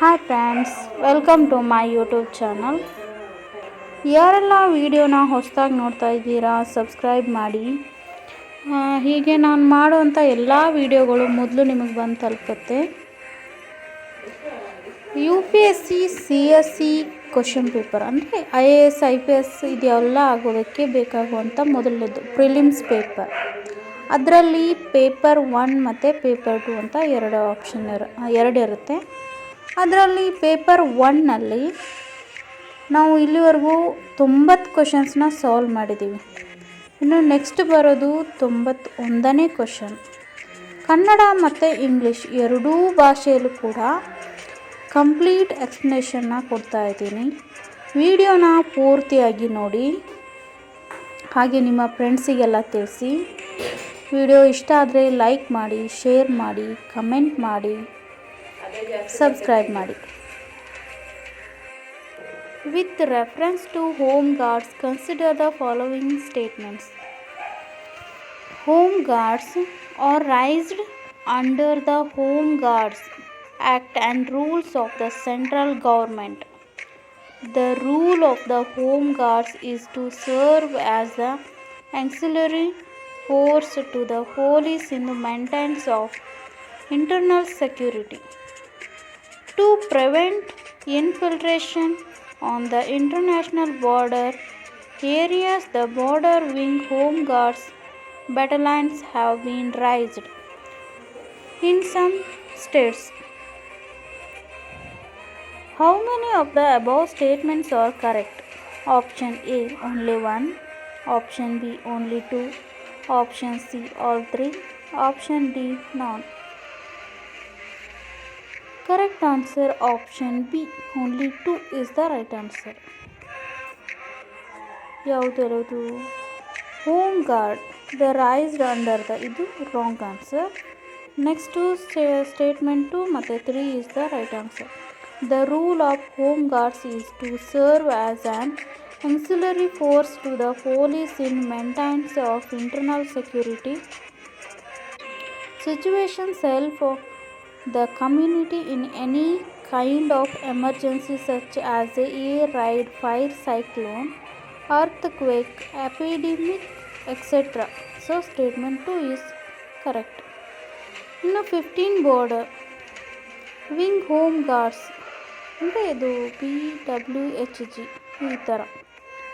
Hi friends welcome to my YouTube channel ಯಾರೆಲ್ಲ ವೀಡಿಯೋನ ಹೊಸದಾಗಿ ನೋಡ್ತಾ ಇದ್ದೀರಾ ಸಬ್ಸ್ಕ್ರೈಬ್ ಮಾಡಿ. ಹೀಗೆ ನಾನು ಮಾಡುವಂಥ ಎಲ್ಲ ವೀಡಿಯೋಗಳು ಮೊದಲು ನಿಮಗೆ ಬಂದು ತಲುಪುತ್ತೆ. U P S C C S C question paper ಅಂದರೆ I A S I P S ಇದೆಲ್ಲ ಆಗೋದಕ್ಕೆ ಬೇಕಾಗುವಂಥ ಮೊದಲನೇದು ಪ್ರಿಲಿಮ್ಸ್ ಪೇಪರ್ ಅದರಲ್ಲಿ ಪೇಪರ್ ಒನ್ ಮತ್ತು ಪೇಪರ್ ಟು ಅಂತ ಎರಡು ಆಪ್ಷನ್ ಇರು ಎರಡು ಇರುತ್ತೆ. ಅದರಲ್ಲಿ ಪೇಪರ್ ಒನ್ನಲ್ಲಿ ನಾವು ಇಲ್ಲಿವರೆಗೂ ತೊಂಬತ್ತು ಕ್ವಶನ್ಸ್ನ ಸಾಲ್ವ್ ಮಾಡಿದ್ದೀವಿ ಇನ್ನು ನೆಕ್ಸ್ಟ್ ಬರೋದು ತೊಂಬತ್ತೊಂದನೇ ಕ್ವಶನ್ ಕನ್ನಡ ಮತ್ತು ಇಂಗ್ಲೀಷ್ ಎರಡೂ ಭಾಷೆಯಲ್ಲೂ ಕೂಡ ಕಂಪ್ಲೀಟ್ ಎಕ್ಸ್ಪ್ಲನೇಷನ್ನ ಕೊಡ್ತಾ ಇದ್ದೀನಿ. ವಿಡಿಯೋನ ಪೂರ್ತಿಯಾಗಿ ನೋಡಿ. ಹಾಗೆ ನಿಮ್ಮ ಫ್ರೆಂಡ್ಸಿಗೆಲ್ಲ ತಿಳಿಸಿ. ವಿಡಿಯೋ ಇಷ್ಟ ಆದರೆ ಲೈಕ್ ಮಾಡಿ ಶೇರ್ ಮಾಡಿ ಕಮೆಂಟ್ ಮಾಡಿ. ಸಬ್ಸ್ಕ್ರೈಬ್ ಮಾಡಿ with reference to home guards consider the following statements home guards are raised under the home guards act and rules of the central government The rule of the Home Guards is to serve as the auxiliary force to the police in the maintenance of internal security. To prevent infiltration on the international border areas, the border wing Home Guards battalions have been raised. In some states, how many of the above statements are correct? Option A only one, option B only two, option C all three, option D none. Correct answer option B only two is the right answer. ಯಾವುದಿರೋದು home guard the raised under the ಇದು wrong answer next statement ಮತ್ತು three is the right answer the rule of home guards is to serve as an auxiliary force to the police in maintenance of internal security situations help of the community in any kind of emergency such as a air fire cyclone earthquake epidemic etc so statement 2 is correct ಇನ್ನು fifteen border wing home guards ಅಂದರೆ ಇದು P W H G ಈ ಥರ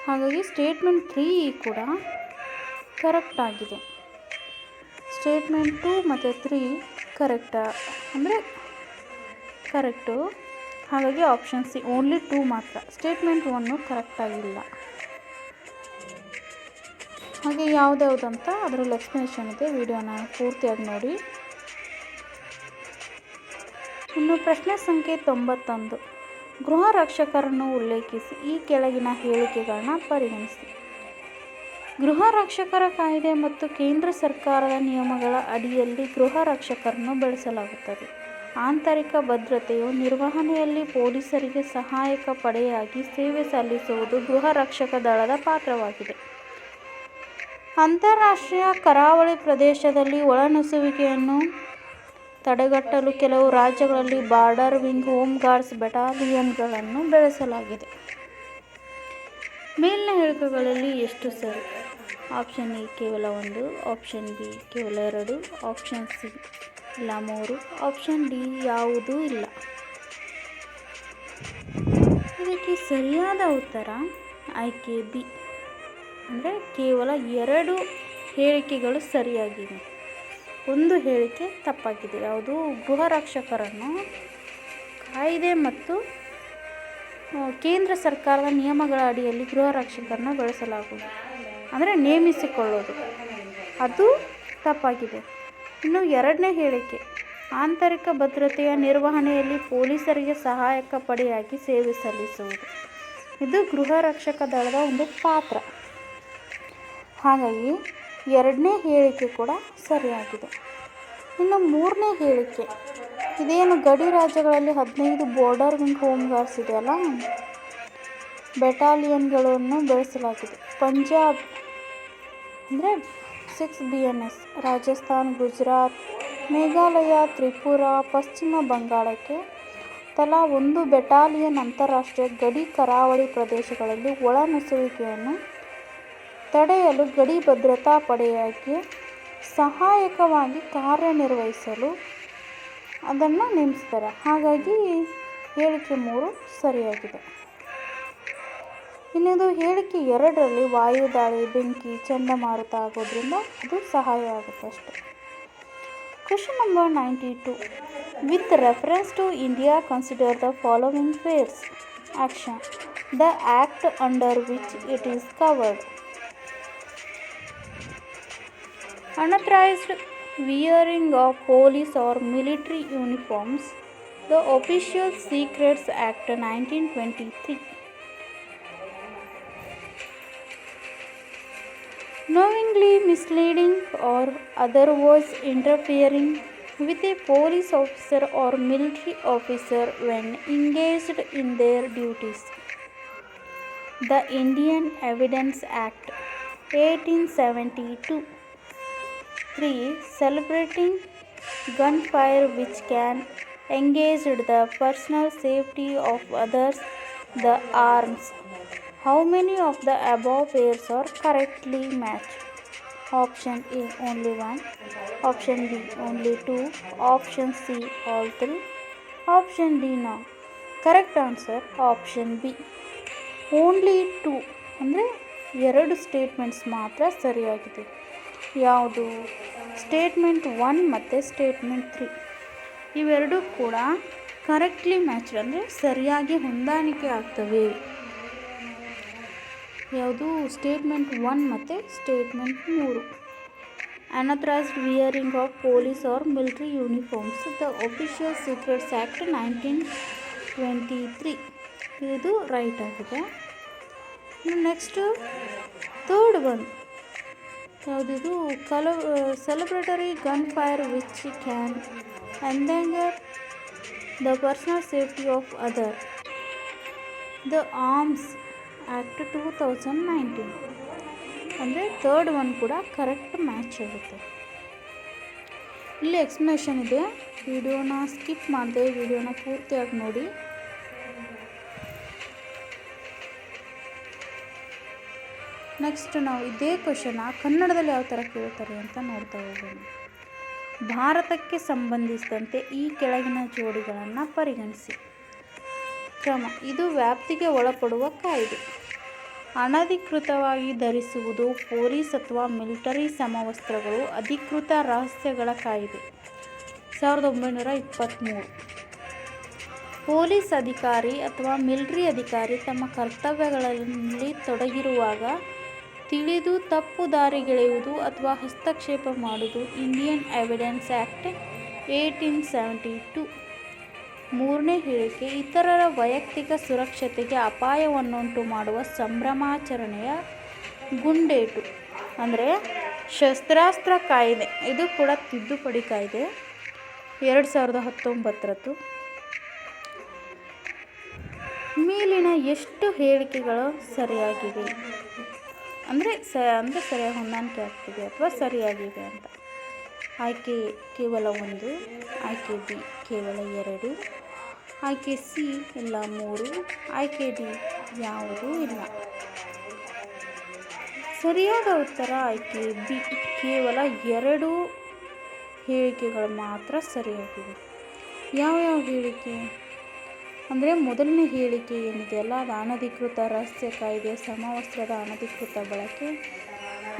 ಹಾಗಾಗಿ statement three ಕೂಡ correct ಆಗಿದೆ statement two ಮತ್ತು three ಕರೆಕ್ಟ? ಅಂದರೆ ಕರೆಕ್ಟು. ಹಾಗಾಗಿ ಆಪ್ಷನ್ ಸಿ ಓನ್ಲಿ ಟೂ ಮಾತ್ರ. ಸ್ಟೇಟ್ಮೆಂಟ್ ಒನ್ನು ಕರೆಕ್ಟಾಗಿಲ್ಲ. ಹಾಗೆ ಯಾವುದ್ಯಾವುದಂತ ಅದರಲ್ಲಿ ಎಕ್ಸ್ಪ್ಲನೇಷನ್ ಇದೆ. ವಿಡಿಯೋನ ಪೂರ್ತಿಯಾಗಿ ನೋಡಿ. ಇನ್ನು ಪ್ರಶ್ನೆ ಸಂಖ್ಯೆ ತೊಂಬತ್ತೊಂದು. ಗೃಹ ರಕ್ಷಕರನ್ನು ಉಲ್ಲೇಖಿಸಿ. ಈ ಕೆಳಗಿನ ಹೇಳಿಕೆಗಳನ್ನ ಪರಿಗಣಿಸಿ. ಗೃಹ ರಕ್ಷಕರ ಕಾಯ್ದೆ ಮತ್ತು ಕೇಂದ್ರ ಸರ್ಕಾರದ ನಿಯಮಗಳ ಅಡಿಯಲ್ಲಿ ಗೃಹ ರಕ್ಷಕರನ್ನು ಬಳಸಲಾಗುತ್ತದೆ. ಆಂತರಿಕ ಭದ್ರತೆಯು ನಿರ್ವಹಣೆಯಲ್ಲಿ ಪೊಲೀಸರಿಗೆ ಸಹಾಯಕ ಪಡೆಯಾಗಿ ಸೇವೆ ಸಲ್ಲಿಸುವುದು ಗೃಹ ರಕ್ಷಕ ದಳದ ಪಾತ್ರವಾಗಿದೆ. ಅಂತಾರಾಷ್ಟ್ರೀಯ ಕರಾವಳಿ ಪ್ರದೇಶದಲ್ಲಿ ಒಳನುಸುವಿಕೆಯನ್ನು ತಡೆಗಟ್ಟಲು ಕೆಲವು ರಾಜ್ಯಗಳಲ್ಲಿ ಬಾರ್ಡರ್, ವಿಂಗ್, ಹೋಮ್ ಗಾರ್ಡ್ಸ್ ಬೆಟಾಲಿಯನ್ಗಳನ್ನು ಬೆಳೆಸಲಾಗಿದೆ. ಮೇಲಿನ ಹೇಳಿಕೆಗಳಲ್ಲಿ ಎಷ್ಟು ಸರಿ? ಆಪ್ಷನ್ ಎ ಕೇವಲ ಒಂದು ಆಪ್ಷನ್ ಬಿ ಕೇವಲ ಎರಡು ಆಪ್ಷನ್ ಸಿ ಇಲ್ಲ ಮೂರು ಆಪ್ಷನ್ ಡಿ ಯಾವುದೂ ಇಲ್ಲ. ಇದಕ್ಕೆ ಸರಿಯಾದ ಉತ್ತರ ಆಯ್ಕೆ ಬಿ ಅಂದರೆ ಕೇವಲ ಎರಡು ಹೇಳಿಕೆಗಳು ಸರಿಯಾಗಿವೆ. ಒಂದು ಹೇಳಿಕೆ ತಪ್ಪಾಗಿದೆ. ಯಾವುದು? ಗೃಹ ರಕ್ಷಕರನ್ನು ಕಾಯ್ದೆ ಮತ್ತು ಕೇಂದ್ರ ಸರ್ಕಾರದ ನಿಯಮಗಳ ಅಡಿಯಲ್ಲಿ ಗೃಹ ರಕ್ಷಕರನ್ನು ಬೆಳೆಸಲಾಗುವುದು. ಅಂದರೆ ನೇಮಿಸಿಕೊಳ್ಳೋದು. ಅದು ತಪ್ಪಾಗಿದೆ. ಇನ್ನು ಎರಡನೇ ಹೇಳಿಕೆ, ಆಂತರಿಕ ಭದ್ರತೆಯ ನಿರ್ವಹಣೆಯಲ್ಲಿ ಪೊಲೀಸರಿಗೆ ಸಹಾಯಕ ಪಡೆಯಾಗಿ ಸೇವೆ ಸಲ್ಲಿಸುವುದು. ಇದು ಗೃಹ ರಕ್ಷಕ ದಳದ ಒಂದು ಪಾತ್ರ. ಹಾಗಾಗಿ ಎರಡನೇ ಹೇಳಿಕೆ ಕೂಡ ಸರಿಯಾಗಿದೆ. ಇನ್ನು ಮೂರನೇ ಹೇಳಿಕೆ, ಇದೇನು ಗಡಿ ರಾಜ್ಯಗಳಲ್ಲಿ ಹದಿನೈದು ಬಾರ್ಡರ್ ಹೋಮ್ ಗಾರ್ಡ್ಸ್ ಇದೆಯಲ್ಲ? ಬೆಟಾಲಿಯನ್ಗಳನ್ನು ಬೆಳೆಸಲಾಗಿದೆ. ಪಂಜಾಬ್ ಅಂದರೆ six B N S Rajasthan, Gujarat, Meghalaya, Tripura, ಪಶ್ಚಿಮ ಬಂಗಾಳಕ್ಕೆ ತಲಾ ಒಂದು ಬೆಟಾಲಿಯನ್ ಅಂತಾರಾಷ್ಟ್ರೀಯ ಗಡಿ ಕರಾವಳಿ ಪ್ರದೇಶಗಳಲ್ಲಿ ಒಳನುಸುಳುವಿಕೆಯನ್ನು ತಡೆಯಲು ಗಡಿ ಭದ್ರತಾ ಪಡೆಯಾಗಿ ಸಹಾಯಕವಾಗಿ ಕಾರ್ಯನಿರ್ವಹಿಸಲು ಅದನ್ನು ನೇಮಿಸ್ತಾರೆ ಹಾಗಾಗಿ ಹೇಳಿಕೆ ಮೂರು ಸರಿಯಾಗಿದೆ. ಇನ್ನಿದು ಹೇಳಿಕೆ, ಎರಡರಲ್ಲಿ ವಾಯುದಾಳಿ ಬೆಂಕಿ, ಚಂಡಮಾರುತ ಆಗೋದ್ರಿಂದ ಅದು ಸಹಾಯ ಆಗುತ್ತೆ ಅಷ್ಟೆ. Question number ninety two with reference to India consider the following pairs action the act under which it is covered unauthorized wearing or military uniforms the official secrets act secrets twenty 1923 knowingly misleading or otherwise interfering with a police officer or military officer when engaged in their duties the indian evidence act 1872 3. Celebrating gunfire which can engage the personal safety of others, the arms. How many of the above pairs are correctly matched? Option A only one, option B only two, option C all three, option D none. Correct answer option B only two ಅಂದರೆ ಎರಡು statements ಮಾತ್ರ ಸರಿಯಾಗಿದೆ ಯಾವುದು statement one ಮತ್ತು statement three ಇವೆರಡೂ ಕೂಡ correctly matched ಅಂದರೆ ಸರಿಯಾಗಿ ಹೊಂದಾಣಿಕೆ ಆಗ್ತವೆ ಯಾವುದು? ಸ್ಟೇಟ್ಮೆಂಟ್ ಒನ್ ಮತ್ತು ಸ್ಟೇಟ್ಮೆಂಟ್ ಮೂರು. Unauthorized wearing of police or military uniforms the official secrets act nineteen twenty three ಇದು ರೈಟ್ ಆಗಿದೆ. ನೆಕ್ಸ್ಟು ಥರ್ಡ್ ಒನ್ ಯಾವುದಿದು? ಕಲ celebratory gun fire which can endanger the personal safety of other the arms act two thousand nineteen. ಅಂದರೆ third one ಕೂಡ correct match ಆಗುತ್ತೆ. ಇಲ್ಲಿ explanation ಇದೆ. ವಿಡಿಯೋನ ಸ್ಕಿಪ್ ಮಾಡಿದೆ ವಿಡಿಯೋನ ಪೂರ್ತಿಯಾಗಿ ನೋಡಿ. ನೆಕ್ಸ್ಟ್ ನಾವು ಇದೇ ಕ್ವಶನ ಕನ್ನಡದಲ್ಲಿ ಯಾವ ಥರ ಕೇಳ್ತಾರೆ ಅಂತ ನೋಡ್ತಾ ಹೋಗೋಣ. ಭಾರತಕ್ಕೆ ಸಂಬಂಧಿಸಿದಂತೆ ಈ ಕೆಳಗಿನ ಜೋಡಿಗಳನ್ನು ಪರಿಗಣಿಸಿ. ಕ್ರಮ ಇದು ವ್ಯಾಪ್ತಿಗೆ ಒಳಪಡುವ ಕಾಯ್ದೆ. ಅನಧಿಕೃತವಾಗಿ ಧರಿಸುವುದು ಪೊಲೀಸ್ ಅಥವಾ ಮಿಲಿಟರಿ ಸಮವಸ್ತ್ರಗಳು, ಅಧಿಕೃತ ರಹಸ್ಯಗಳ ಕಾಯ್ದೆ. ಸಾವಿರದ ಒಂಬೈನೂರ ಇಪ್ಪತ್ತ್ಮೂರು ಪೊಲೀಸ್ ಅಧಿಕಾರಿ ಅಥವಾ ಮಿಲಿಟರಿ ಅಧಿಕಾರಿ ತಮ್ಮ ಕರ್ತವ್ಯಗಳಲ್ಲಿ ತೊಡಗಿರುವಾಗ ತಿಳಿದು ತಪ್ಪು ದಾರಿಗೆಳೆಯುವುದು ಅಥವಾ ಹಸ್ತಕ್ಷೇಪ ಮಾಡುವುದು Indian evidence act eighteen seventy two ಮೂರನೇ ಹೇಳಿಕೆ, ಇತರರ ವೈಯಕ್ತಿಕ ಸುರಕ್ಷತೆಗೆ ಅಪಾಯವನ್ನುಂಟು ಮಾಡುವ ಸಂಭ್ರಮಾಚರಣೆಯ ಗುಂಡೇಟು, ಅಂದರೆ ಶಸ್ತ್ರಾಸ್ತ್ರ ಕಾಯ್ದೆ. ಇದು ಕೂಡ ತಿದ್ದುಪಡಿ ಕಾಯ್ದೆ. ಎರಡು ಸಾವಿರದ ಹತ್ತೊಂಬತ್ತರದ್ದು. ಮೇಲಿನ ಎಷ್ಟು ಹೇಳಿಕೆಗಳು ಸರಿಯಾಗಿವೆ? ಅಂದರೆ ಸ, ಅಂದರೆ ಸರಿಯಾಗಿ ಹೊಂದಾಣಿಕೆ ಆಗ್ತಿದೆ ಅಥವಾ ಸರಿಯಾಗಿದೆ ಅಂತ. ಆಯ್ಕೆ ಕೇವಲ ಒಂದು, ಆಯ್ಕೆ ಬಿ ಕೇವಲ ಎರಡು, ಆಯ್ಕೆ ಸಿ ಎಲ್ಲ ಮೂರು, ಆಯ್ಕೆ ಡಿ ಯಾವುದೂ ಇಲ್ಲ. ಸರಿಯಾದ ಉತ್ತರ ಆಯ್ಕೆ ಬಿ ಕೇವಲ ಎರಡು ಹೇಳಿಕೆಗಳು ಮಾತ್ರ ಸರಿಯಾಗಿವೆ. ಯಾವ್ಯಾವ ಹೇಳಿಕೆ? ಅಂದರೆ ಮೊದಲನೇ ಹೇಳಿಕೆ ಏನಿದೆಯಲ್ಲ ಅದು ಅನಧಿಕೃತ ರಹಸ್ಯ ಕಾಯ್ದೆ, ಸಮವಸ್ತ್ರದ ಅನಧಿಕೃತ ಬಳಕೆ,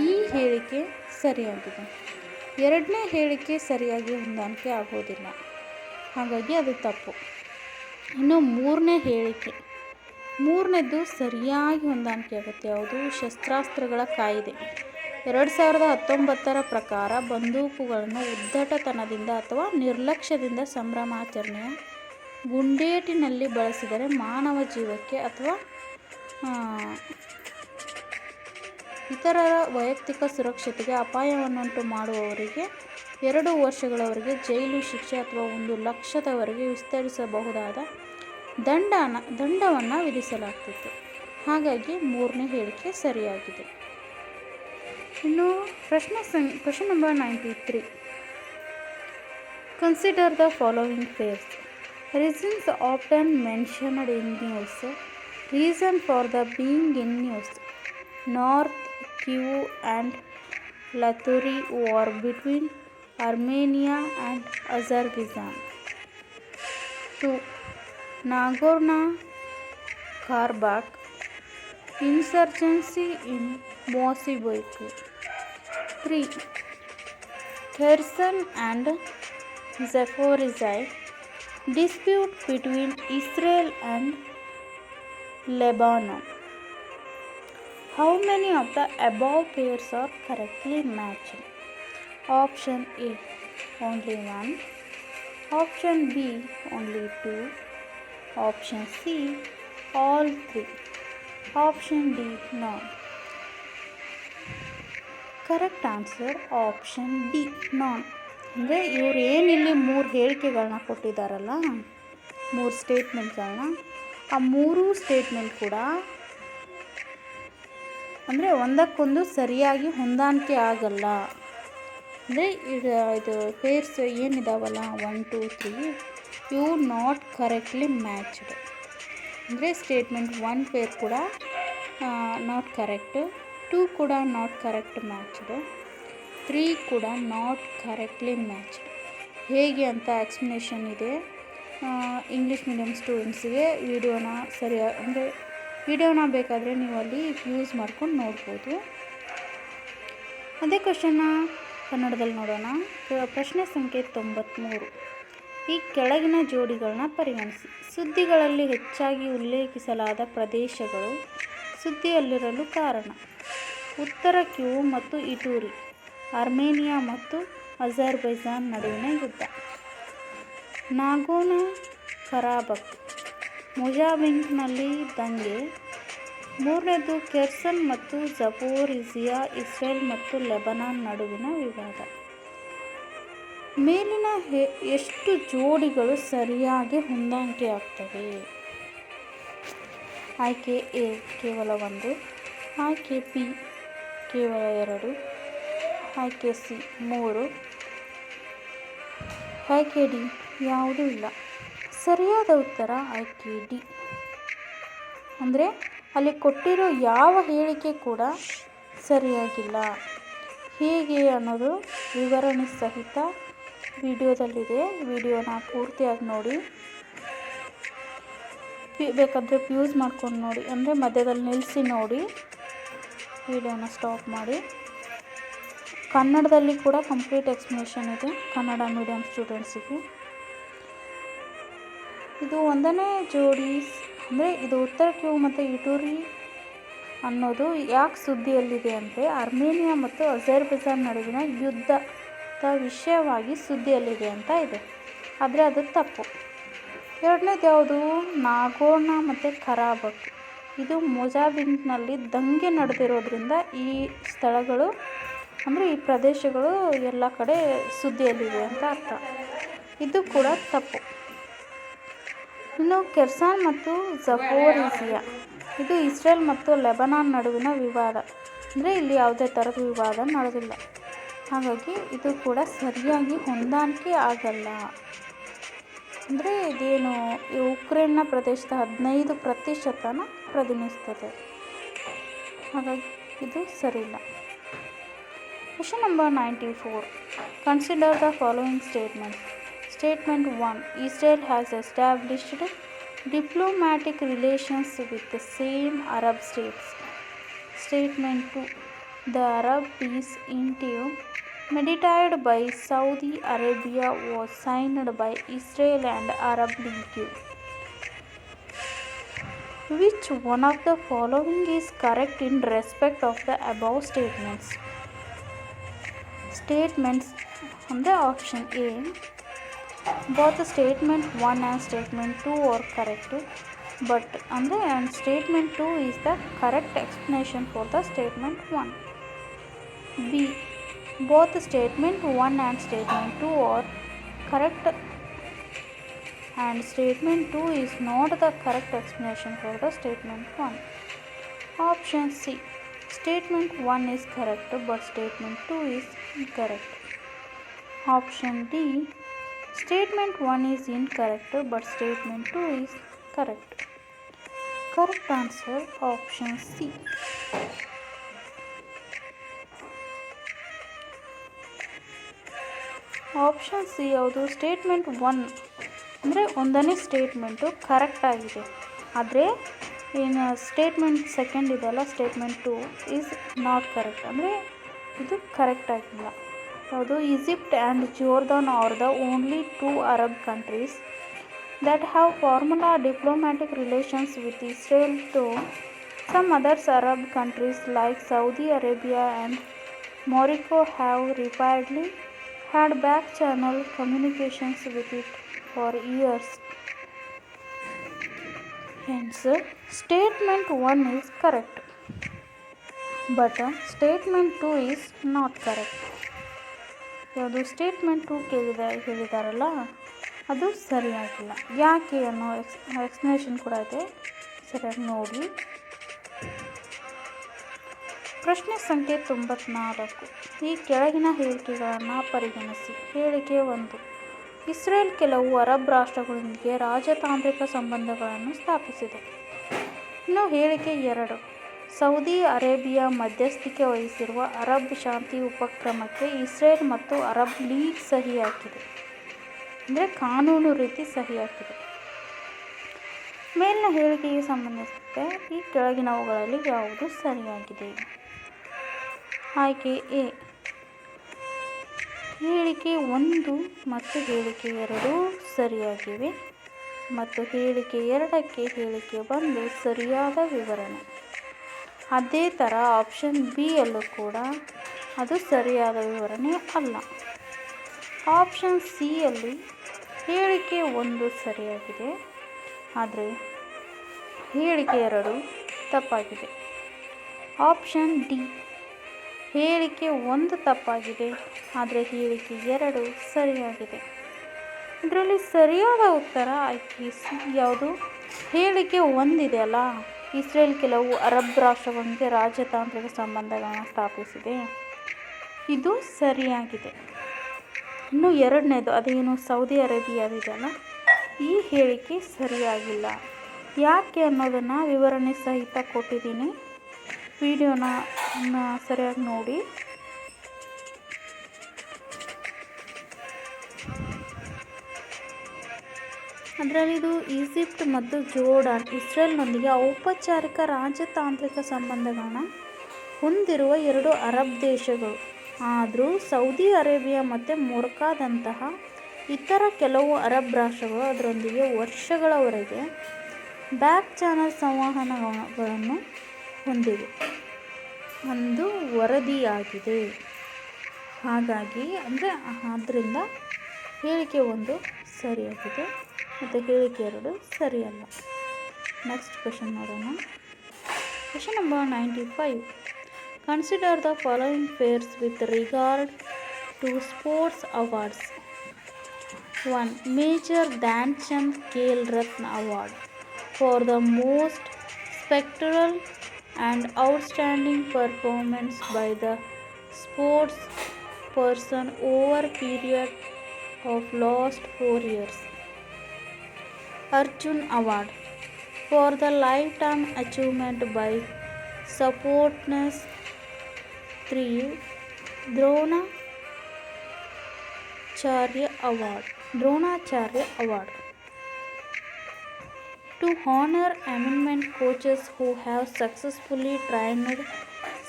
ಈ ಹೇಳಿಕೆ ಸರಿಯಾಗಿದೆ. ಎರಡನೇ ಹೇಳಿಕೆ ಸರಿಯಾಗಿ ಹೊಂದಾಣಿಕೆ ಆಗೋದಿಲ್ಲ. ಹಾಗಾಗಿ ಅದು ತಪ್ಪು. ಇನ್ನು ಮೂರನೇ ಹೇಳಿಕೆ. ಮೂರನೇದು ಸರಿಯಾಗಿ ಹೊಂದಾಣಿಕೆ ಆಗುತ್ತೆ. ಯಾವುದು? ಶಸ್ತ್ರಾಸ್ತ್ರಗಳ ಕಾಯಿದೆ. ಎರಡು ಸಾವಿರದ ಹತ್ತೊಂಬತ್ತರ ಪ್ರಕಾರ ಬಂದೂಕುಗಳನ್ನು ಉದ್ದಟತನದಿಂದ ಅಥವಾ ನಿರ್ಲಕ್ಷ್ಯದಿಂದ ಸಂಭ್ರಮಾಚರಣೆಯ ಗುಂಡೇಟಿನಲ್ಲಿ ಬಳಸಿದರೆ ಮಾನವ ಜೀವಕ್ಕೆ ಅಥವಾ ಇತರರ ವೈಯಕ್ತಿಕ ಸುರಕ್ಷತೆಗೆ ಅಪಾಯವನ್ನುಂಟು ಮಾಡುವವರಿಗೆ ಎರಡು ವರ್ಷಗಳವರೆಗೆ ಜೈಲು ಶಿಕ್ಷೆ ಅಥವಾ ಒಂದು ಲಕ್ಷದವರೆಗೆ ವಿಸ್ತರಿಸಬಹುದಾದ ದಂಡನ, ದಂಡವನ್ನು ವಿಧಿಸಲಾಗ್ತಿತ್ತು. ಹಾಗಾಗಿ ಮೂರನೇ ಹೇಳಿಕೆ ಸರಿಯಾಗಿದೆ. ಇನ್ನು ಪ್ರಶ್ನೆ ಸಂ, ಪ್ರಶ್ನೆ number ninety three consider the following pairs reasons often mentioned in news reason for the being in news North Kyiv and Laturi war between Armenia and Azerbaijan. 2. Nagorno Karabakh insurgency in Moscow. 3. Kherson and Zaporizhzhia dispute between Israel and Lebanon. How many of the above pairs are correctly matched? Option A only one. Option B only two. Option C all three. Option D none. Correct answer option D none ಅಂದರೆ ಇವ್ರು ಏನಿಲ್ಲಿ ಮೂರು ಹೇಳಿಕೆಗಳನ್ನ ಕೊಟ್ಟಿದ್ದಾರಲ್ಲ ಮೂರು ಸ್ಟೇಟ್ಮೆಂಟ್ಗಳನ್ನ ಆ ಮೂರು statement ಕೂಡ ಅಂದರೆ ಒಂದಕ್ಕೊಂದು ಸರಿಯಾಗಿ ಹೊಂದಾಣಿಕೆ ಆಗಲ್ಲ. ಅಂದರೆ ಇದು ಇದು pairs ಏನಿದಾವಲ್ಲ? One two three you not correctly matched ಅಂದರೆ ಸ್ಟೇಟ್ಮೆಂಟ್ ಒನ್ ಪೇರ್ ಕೂಡ ನಾಟ್ ಕರೆಕ್ಟ್ ಟೂ ಕೂಡ ನಾಟ್ ಕರೆಕ್ಟ್ ಮ್ಯಾಚ್ಡ್ ತ್ರೀ ಕೂಡ ನಾಟ್ ಕರೆಕ್ಟ್ಲಿ ಮ್ಯಾಚ್ಡ್ ಹೇಗೆ ಅಂತ ಎಕ್ಸ್ಪ್ಲನೇಷನ್ ಇದೆ. ಇಂಗ್ಲೀಷ್ ಮೀಡಿಯಮ್ ಸ್ಟೂಡೆಂಟ್ಸಿಗೆ ವಿಡಿಯೋನ ಸರಿಯಾಗಿ ಅಂದರೆ ವಿಡಿಯೋನ ಬೇಕಾದರೆ ನೀವು ಅಲ್ಲಿ ಯೂಸ್ ಮಾಡ್ಕೊಂಡು ನೋಡ್ಬೋದು. ಅದೇ ಕ್ವಶನ್ನ ಕನ್ನಡದಲ್ಲಿ ನೋಡೋಣ. ಪ್ರಶ್ನೆ ಸಂಖ್ಯೆ ತೊಂಬತ್ತ್ಮೂರು ಈ ಕೆಳಗಿನ ಜೋಡಿಗಳನ್ನ ಪರಿಗಣಿಸಿ. ಸುದ್ದಿಗಳಲ್ಲಿ ಹೆಚ್ಚಾಗಿ ಉಲ್ಲೇಖಿಸಲಾದ ಪ್ರದೇಶಗಳು ಸುದ್ದಿಯಲ್ಲಿರಲು ಕಾರಣ. ಉತ್ತರ ಕ್ಯೂ ಮತ್ತು ಇಟೂರಿ ಅರ್ಮೇನಿಯಾ ಮತ್ತು ಅಜರ್ಬೈಜಾನ್ ನಡುವಿನ ಯುದ್ಧ. ನಾಗೋನ ಕರಾಬಕ್ ಮೊಜಾಬಿಂಕ್ನಲ್ಲಿ ದಂಗೆ. ಮೂರನೇದು ಕೆರ್ಸನ್ ಮತ್ತು ಜಪೋರಿಜಿಯಾ ಇಸ್ರೇಲ್ ಮತ್ತು ಲೆಬನಾನ್ ನಡುವಿನ ವಿವಾದ. ಮೇಲಿನ ಎಷ್ಟು ಜೋಡಿಗಳು ಸರಿಯಾಗಿ ಹೊಂದಾಣಿಕೆ ಆಗ್ತವೆ ಆಯ್ಕೆ ಎ, ಕೇವಲ ಒಂದು. ಆಯ್ಕೆ ಪಿ, ಕೇವಲ ಎರಡು. ಆಯ್ಕೆ ಸಿ, ಮೂರು. ಆಯ್ಕೆ ಡಿ, ಯಾವುದೂ ಇಲ್ಲ. ಸರಿಯಾದ ಉತ್ತರ ಆಯ್ಕೆ ಡಿ ಅಂದರೆ ಅಲ್ಲಿ ಕೊಟ್ಟಿರೋ ಯಾವ ಹೇಳಿಕೆ ಕೂಡ ಸರಿಯಾಗಿಲ್ಲ. ಹೇಗೆ ಅನ್ನೋದು ವಿವರಣೆ ಸಹಿತ ವಿಡಿಯೋದಲ್ಲಿದೆ. ವಿಡಿಯೋನ ಪೂರ್ತಿಯಾಗಿ ನೋಡಿ. ಬೇಕಾದರೆ ಯೂಸ್ ಮಾಡ್ಕೊಂಡು ನೋಡಿ. ಅಂದರೆ ಮಧ್ಯದಲ್ಲಿ ನಿಲ್ಲಿಸಿ ನೋಡಿ. ವಿಡಿಯೋನ ಸ್ಟಾಪ್ ಮಾಡಿ. ಕನ್ನಡದಲ್ಲಿ ಕೂಡ ಕಂಪ್ಲೀಟ್ ಎಕ್ಸ್ಪ್ಲನೇಷನ್ ಇದೆ. ಕನ್ನಡ ಮೀಡಿಯಮ್ ಸ್ಟೂಡೆಂಟ್ಸಿಗೆ ಇದು ಒಂದನೇ ಜೋಡಿ ಅಂದರೆ ಇದು ಉತ್ತರ ಕ್ಯೂ ಮತ್ತು ಇಟೂರಿ ಅನ್ನೋದು ಯಾಕೆ ಸುದ್ದಿಯಲ್ಲಿದೆ ಅಂದರೆ ಅರ್ಮೇನಿಯಾ ಮತ್ತು ಅಜರ್ಬೈಜಾನ್ ನಡುವಿನ ಯುದ್ಧದ ವಿಷಯವಾಗಿ ಸುದ್ದಿಯಲ್ಲಿದೆ ಅಂತ ಇದೆ. ಆದರೆ ಅದು ತಪ್ಪು. ಎರಡನೇದು ಯಾವುದು? ನಾಗೋಣ ಮತ್ತು ಕರಾಬಕ್. ಇದು ಮೊಜಾಬಿಂಗ್ನಲ್ಲಿ ದಂಗೆ ನಡೆದಿರೋದ್ರಿಂದ ಈ ಸ್ಥಳಗಳು ಅಂದರೆ ಈ ಪ್ರದೇಶಗಳು ಎಲ್ಲ ಕಡೆ ಸುದ್ದಿಯಲ್ಲಿದೆ ಅಂತ ಅರ್ಥ. ಇದು ಕೂಡ ತಪ್ಪು. ಇನ್ನು ಕೆರ್ಸಾನ್ ಮತ್ತು ಜಪೋರಿಸಿಯಾ ಇದು ಇಸ್ರೇಲ್ ಮತ್ತು ಲೆಬನಾನ್ ನಡುವಿನ ವಿವಾದ. ಅಂದರೆ ಇಲ್ಲಿ ಯಾವುದೇ ಥರದ ವಿವಾದ ನಡೆದಿಲ್ಲ. ಹಾಗಾಗಿ ಇದು ಕೂಡ ಸರಿಯಾಗಿ ಹೊಂದಾಣಿಕೆ ಆಗಲ್ಲ. ಅಂದರೆ ಇದೇನು ಉಕ್ರೇನ್ನ ಪ್ರದೇಶದ ಹದಿನೈದು ಪ್ರತಿಶತನ ಪ್ರತಿನಿಧಿಸ್ತದೆ. ಹಾಗಾಗಿ ಇದು ಸರಿಯಿಲ್ಲ. Question number ninety four. Consider the following statement. Statement 1 Israel has established diplomatic relations with the same Arab states. Statement 2 The Arab peace initiative meditated by Saudi Arabia was signed by Israel and Arab League. Which one of the following is correct in respect of the above statements? Statements on the option A both statement 1 and statement 2 are correct, but on the and statement 2 is the correct explanation for the statement 1. B. Both statement 1 and statement 2 are correct and statement 2 is not the correct explanation for the statement 1. Option C. Statement 1 is correct but statement 2 is incorrect. Option D. Statement 1 is incorrect but statement 2 is correct correct answer option C option C ಯಾವುದು? Statement one ಅಂದರೆ ಒಂದನೇ statement correct ಆಗಿದೆ. ಆದರೆ, ಏನು statement second ಇದೆಲ್ಲ statement two is not correct ಅಂದರೆ ಇದು correct ಆಗಿಲ್ಲ. ಯಾವುದು Egypt and Jordan are the only two Arab countries that have formal diplomatic relations with Israel though some other Arab countries like Saudi Arabia and Morocco have repeatedly had back channel communications with it for years. Hence, statement 1 is correct, but uh, statement 2 is not correct. ಯಾವುದು statement ಕೇಳಿದ ಹೇಳಿದಾರಲ್ಲ, ಅದು ಸರಿಯಾಗಿಲ್ಲ. ಯಾಕೆ ಅನ್ನೋ X explanation ಕೂಡ ಇದೆ. ಸರಿಯಾಗಿ ನೋಡಿ. ಪ್ರಶ್ನೆ ಸಂಖ್ಯೆ ತೊಂಬತ್ನಾಲ್ಕು. ಈ ಕೆಳಗಿನ ಹೇಳಿಕೆಗಳನ್ನು ಪರಿಗಣಿಸಿ. ಹೇಳಿಕೆ ಒಂದು. ಇಸ್ರೇಲ್ ಕೆಲವು ಅರಬ್ ರಾಷ್ಟ್ರಗಳೊಂದಿಗೆ ರಾಜತಾಂತ್ರಿಕ ಸಂಬಂಧಗಳನ್ನು ಸ್ಥಾಪಿಸಿದೆ. ಇನ್ನು ಹೇಳಿಕೆ ಎರಡು. ಸೌದಿ ಅರೇಬಿಯಾ ಮಧ್ಯಸ್ಥಿಕೆ ವಹಿಸಿರುವ ಅರಬ್ ಶಾಂತಿ ಉಪಕ್ರಮಕ್ಕೆ ಇಸ್ರೇಲ್ ಮತ್ತು ಅರಬ್ ಲೀಗ್ ಸಹಿ ಹಾಕಿದೆ ಅಂದರೆ ಕಾನೂನು ರೀತಿ ಸಹಿ ಹಾಕಿದೆ ಮೇಲಿನ ಹೇಳಿಕೆಗೆ ಸಂಬಂಧಿಸಿದಂತೆ ಈ ಕೆಳಗಿನವುಗಳಲ್ಲಿ ಯಾವುದು ಸರಿಯಾಗಿದೆ? ಆಯ್ಕೆ ಎ. ಹೇಳಿಕೆ ಒಂದು ಮತ್ತು ಹೇಳಿಕೆ ಎರಡು ಸರಿಯಾಗಿವೆ. ಮತ್ತು ಹೇಳಿಕೆ ಎರಡಕ್ಕೆ ಹೇಳಿಕೆ ಬಂದು ಸರಿಯಾದ ವಿವರಣೆ. ಅದೇ ಥರ ಆಪ್ಷನ್ ಬಿಯಲ್ಲೂ ಕೂಡ ಅದು ಸರಿಯಾದ ವಿವರಣೆ ಅಲ್ಲ. ಆಪ್ಷನ್ ಸಿಯಲ್ಲಿ ಹೇಳಿಕೆ ಒಂದು ಸರಿಯಾಗಿದೆ, ಆದರೆ ಹೇಳಿಕೆ ಎರಡು ತಪ್ಪಾಗಿದೆ. ಆಪ್ಷನ್ ಡಿ ಹೇಳಿಕೆ ಒಂದು ತಪ್ಪಾಗಿದೆ, ಆದರೆ ಹೇಳಿಕೆ ಎರಡು ಸರಿಯಾಗಿದೆ. ಇದರಲ್ಲಿ ಸರಿಯಾದ ಉತ್ತರ ಐ ಸಿ ಯಾವುದು? ಹೇಳಿಕೆ ಒಂದಿದೆಯಲ್ಲ ಇಸ್ರೇಲ್ ಕೆಲವು ಅರಬ್ ರಾಷ್ಟ್ರಗಳೊಂದಿಗೆ ರಾಜತಾಂತ್ರಿಕ ಸಂಬಂಧಗಳನ್ನು ಸ್ಥಾಪಿಸಿದೆ. ಇದು ಸರಿಯಾಗಿದೆ. ಇನ್ನು ಎರಡನೇದು, ಅದೇನು ಸೌದಿ ಅರೇಬಿಯಾದಿದೆಯಲ್ಲ ಈ ಹೇಳಿಕೆ ಸರಿಯಾಗಿಲ್ಲ. ಯಾಕೆ ಅನ್ನೋದನ್ನು ವಿವರಣೆ ಸಹಿತ ಕೊಟ್ಟಿದ್ದೀನಿ. ವಿಡಿಯೋನ ಸರಿಯಾಗಿ ನೋಡಿ. ಅದರಲ್ಲಿ ಇದು ಈಜಿಪ್ಟ್ ಮತ್ತು ಜೋರ್ಡಾನ್ ಇಸ್ರೇಲ್ನೊಂದಿಗೆ ಔಪಚಾರಿಕ ರಾಜತಾಂತ್ರಿಕ ಸಂಬಂಧಗಳನ್ನ ಹೊಂದಿರುವ ಎರಡು ಅರಬ್ ದೇಶಗಳು. ಆದರೂ ಸೌದಿ ಅರೇಬಿಯಾ ಮತ್ತು ಮೊರ್ಕಾದಂತಹ ಇತರ ಕೆಲವು ಅರಬ್ ರಾಷ್ಟ್ರಗಳು ಅದರೊಂದಿಗೆ ವರ್ಷಗಳವರೆಗೆ ಬ್ಯಾಕ್ ಚಾನಲ್ ಸಂವಹನಗಳನ್ನು ಹೊಂದಿವೆ. ಒಂದು ವರದಿಯಾಗಿದೆ. ಹಾಗಾಗಿ ಅಂದರೆ ಆದ್ದರಿಂದ ಹೇಳಿಕೆ ಒಂದು ಸರಿಯಾಗಿದೆ. ಮತ್ತು ಹೇಳಿಕೆ ಎರಡು ಸರಿಯಲ್ಲ ನೆಕ್ಸ್ಟ್ ಕ್ವೆಶನ್ ನೋಡೋಣ. Question number ninety five consider the following pairs with regard to sports awards one major Dhyan Chand Khel Ratna award for the most spectral and outstanding performance by the sports person over period of last four years Arjun Award for the lifetime achievement by Supportness 3 Dronacharya Award Dronacharya Award to honor eminent coaches who have successfully trained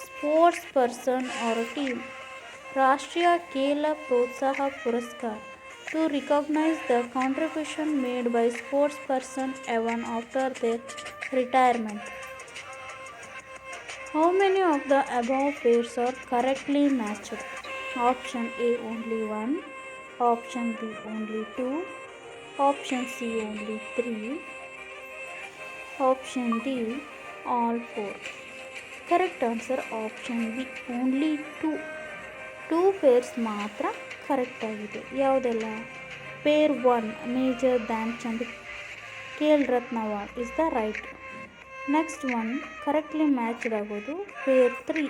sports person or team Rashtriya Kela Protsaha Puraskar to recognize the contribution made by sportsperson even after their retirement. How many of the above pairs are correctly matched? Option A only 1, option B only 2, option C only 3, option D all 4. Correct answer option B only 2. 2 pairs matra correct ಆಗಿದೆ. ಯಾವುದೆಲ್ಲ? Pair one major Dhyan Chand Khel Ratna award is the right next one correctly matched ಆಗೋದು pair three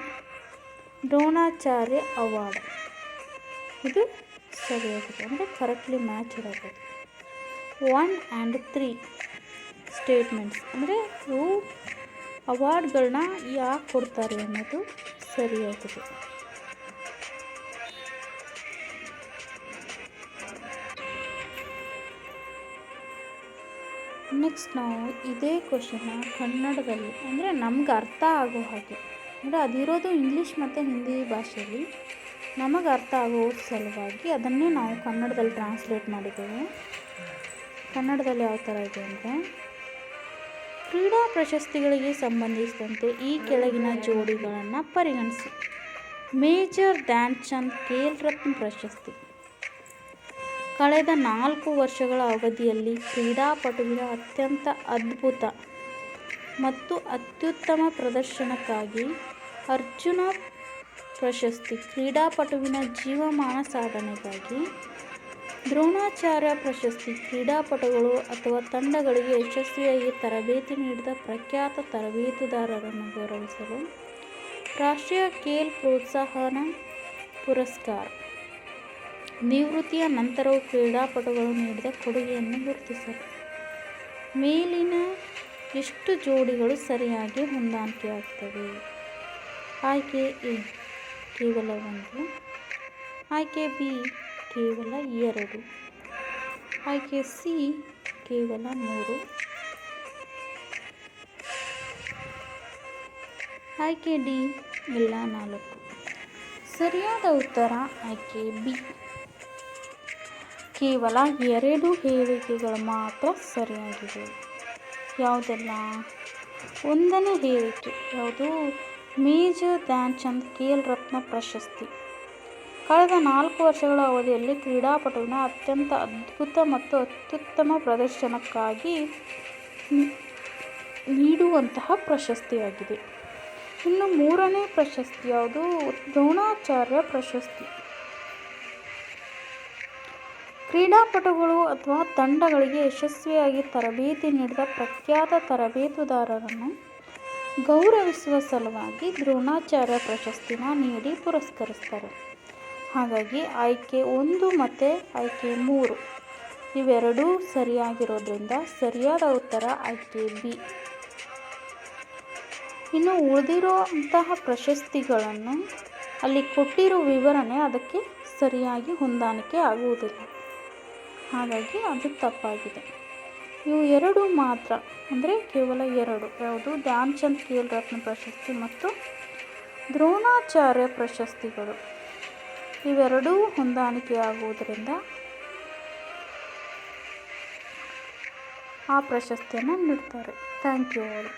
Dronacharya award ಇದು ಸರಿಯಾಗಿದೆ, ಅಂದರೆ correctly match ಆಗೋದು. One and three statements ಅಂದರೆ ಇವು ಅವಾರ್ಡ್ಗಳನ್ನ ಯಾಕೆ ಕೊಡ್ತಾರೆ ಅನ್ನೋದು ಸರಿಯಾಗಿದೆ. ನೆಕ್ಸ್ಟ್ ನಾವು ಇದೇ ಕ್ವಶನ್ನ ಕನ್ನಡದಲ್ಲಿ ಅಂದರೆ ನಮ್ಗೆ ಅರ್ಥ ಆಗೋ ಹಾಗೆ. ಅಂದರೆ ಅದಿರೋದು ಇಂಗ್ಲೀಷ್ ಮತ್ತು ಹಿಂದಿ ಭಾಷೆಯಲ್ಲಿ ನಮಗೆ ಅರ್ಥ ಆಗೋ ಸಲುವಾಗಿ ಅದನ್ನೇ ನಾವು ಕನ್ನಡದಲ್ಲಿ ಟ್ರಾನ್ಸ್ಲೇಟ್ ಮಾಡಿದ್ದೇವೆ. ಕನ್ನಡದಲ್ಲಿ ಯಾವ ಥರ ಇದೆ ಅಂದರೆ, ಕ್ರೀಡಾ ಪ್ರಶಸ್ತಿಗಳಿಗೆ ಸಂಬಂಧಿಸಿದಂತೆ ಈ ಕೆಳಗಿನ ಜೋಡಿಗಳನ್ನು ಪರಿಗಣಿಸಿ. ಮೇಜರ್ ಧ್ಯಾನ್ ಚಂದ್ ಖೇಲ್ ರತ್ನ ಪ್ರಶಸ್ತಿ. ಕಳೆದ ನಾಲ್ಕು ವರ್ಷಗಳ ಅವಧಿಯಲ್ಲಿ ಕ್ರೀಡಾಪಟುವಿನ ಅತ್ಯಂತ ಅದ್ಭುತ ಮತ್ತು ಅತ್ಯುತ್ತಮ ಪ್ರದರ್ಶನಕ್ಕಾಗಿ ಅರ್ಜುನ ಪ್ರಶಸ್ತಿ, ಕ್ರೀಡಾಪಟುವಿನ ಜೀವಮಾನ ಸಾಧನೆಗಾಗಿ ದ್ರೋಣಾಚಾರ್ಯ ಪ್ರಶಸ್ತಿ, ಕ್ರೀಡಾಪಟುಗಳು ಅಥವಾ ತಂಡಗಳಿಗೆ ಯಶಸ್ವಿಯಾಗಿ ತರಬೇತಿ ನೀಡಿದ ಪ್ರಖ್ಯಾತ ತರಬೇತುದಾರರನ್ನು ಗೌರವಿಸಲು ರಾಷ್ಟ್ರೀಯ ಖೇಲ್ ಪ್ರೋತ್ಸಾಹನ ಪುರಸ್ಕಾರ. ನಿವೃತ್ತಿಯ ನಂತರವೂ ಕ್ರೀಡಾಪಟುಗಳು ನೀಡಿದ ಕೊಡುಗೆಯನ್ನು ಗುರುತಿಸಲು ಮೇಲಿನ ಎಷ್ಟು ಜೋಡಿಗಳು ಸರಿಯಾಗಿ ಹೊಂದಾಣಿಕೆಯಾಗ್ತವೆ? ಆಯ್ಕೆ ಎ, ಕೇವಲ ಒಂದು. ಆಯ್ಕೆ ಬಿ, ಕೇವಲ ಎರಡು. ಆಯ್ಕೆ ಸಿ, ಕೇವಲ ಮೂರು. ಆಯ್ಕೆ ಡಿ, ಎಲ್ಲ ನಾಲ್ಕು. ಸರಿಯಾದ ಉತ್ತರ ಆಯ್ಕೆ ಬಿ. ಕೇವಲ ಎರಡು ಹೇಳಿಕೆಗಳು ಮಾತ್ರ ಸರಿಯಾಗಿವೆ. ಯಾವುದೆಲ್ಲ? ಒಂದನೇ ಹೇಳಿಕೆ ಯಾವುದು? ಮೇಜರ್ ಧ್ಯಾನ್ಚಂದ್ ಖೇಲ್ ರತ್ನ ಪ್ರಶಸ್ತಿ. ಕಳೆದ ನಾಲ್ಕು ವರ್ಷಗಳ ಅವಧಿಯಲ್ಲಿ ಕ್ರೀಡಾಪಟುವಿನ ಅತ್ಯಂತ ಅದ್ಭುತ ಮತ್ತು ಅತ್ಯುತ್ತಮ ಪ್ರದರ್ಶನಕ್ಕಾಗಿ ನೀಡುವಂತಹ ಪ್ರಶಸ್ತಿಯಾಗಿದೆ. ಇನ್ನು ಮೂರನೇ ಪ್ರಶಸ್ತಿ ಯಾವುದು? ದ್ರೋಣಾಚಾರ್ಯ ಪ್ರಶಸ್ತಿ. ಕ್ರೀಡಾಪಟುಗಳು ಅಥವಾ ತಂಡಗಳಿಗೆ ಯಶಸ್ವಿಯಾಗಿ ತರಬೇತಿ ನೀಡಿದ ಪ್ರಖ್ಯಾತ ತರಬೇತುದಾರರನ್ನು ಗೌರವಿಸುವ ಸಲುವಾಗಿ ದ್ರೋಣಾಚಾರ್ಯ ಪ್ರಶಸ್ತಿನ ನೀಡಿ ಪುರಸ್ಕರಿಸ್ತಾರೆ ಹಾಗಾಗಿ ಆಯ್ಕೆ ಒಂದು ಮತ್ತು ಆಯ್ಕೆ ಮೂರು ಇವೆರಡೂ ಸರಿಯಾಗಿರೋದ್ರಿಂದ ಸರಿಯಾದ ಉತ್ತರ ಆಯ್ಕೆ ಬಿ. ಇನ್ನು ಉಳಿದಿರುವಂತಹ ಪ್ರಶಸ್ತಿಗಳನ್ನು ಅಲ್ಲಿ ಕೊಟ್ಟಿರೋ ವಿವರಣೆ ಅದಕ್ಕೆ ಸರಿಯಾಗಿ ಹೊಂದಾಣಿಕೆ ಆಗುವುದಿಲ್ಲ. ಹಾಗಾಗಿ ಅದು ತಪ್ಪಾಗಿದೆ. ಇವು ಎರಡು ಮಾತ್ರ, ಅಂದರೆ ಕೇವಲ ಎರಡು. ಯಾವುದು? ಧ್ಯಾನ್ ಚಂದ್ ಖೇಲ್ ರತ್ನ ಪ್ರಶಸ್ತಿ ಮತ್ತು ದ್ರೋಣಾಚಾರ್ಯ ಪ್ರಶಸ್ತಿಗಳು. ಇವೆರಡೂ ಹೊಂದಾಣಿಕೆಯಾಗುವುದರಿಂದ ಆ ಪ್ರಶಸ್ತಿಯನ್ನು ನೀಡ್ತಾರೆ. Thank you all